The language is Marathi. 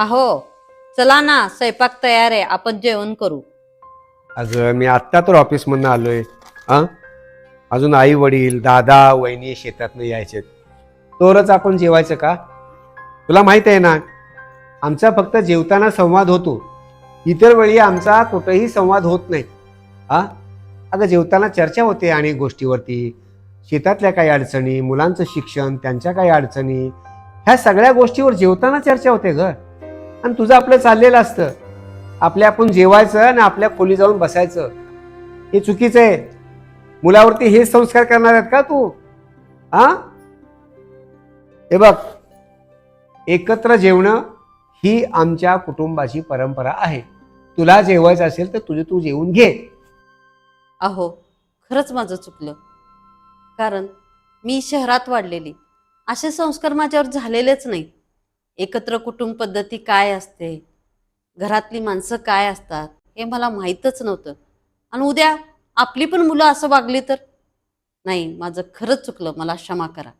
अहो चला ना स्वयंपाक तयार आहे आपण जेवण करू. अगं मी आत्ता तर ऑफिसमधनं आलोय. हा अजून आई वडील दादा वहिनी शेतातनं यायचे तोरच आपण जेवायचं का? तुला माहीत आहे ना आमचा फक्त जेवताना संवाद होतो. इतर वेळी आमचा कुठेही संवाद होत नाही. हा अगं जेवताना चर्चा होते अनेक गोष्टीवरती. शेतातल्या काही अडचणी मुलांचं शिक्षण त्यांच्या काही अडचणी ह्या सगळ्या गोष्टीवर जेवताना चर्चा होते ग. आणि तुझं आपलं चाललेलं असतं. आपल्या आपण जेवायचं आणि आपल्या खोली जाऊन बसायचं. हे चुकीचं आहे. मुलावरती हे संस्कार करणार आहेत का तू? हा हे बघ एकत्र जेवणं ही आमच्या कुटुंबाची परंपरा आहे. तुला जेवायचं असेल तर तुझे तू जेवून घे. अहो खरंच माझं चुकलं. कारण मी शहरात वाढलेली. असे संस्कार माझ्यावर झालेलेच नाही एकत्र कुटुंब पद्धती काय असते? घरातली माणसं काय असतात? हे मला माहीतच नव्हतं. आणि उद्या आपली पण मुलं असं वागली तर? नाही माझं खरंच चुकलं. मला क्षमा करा.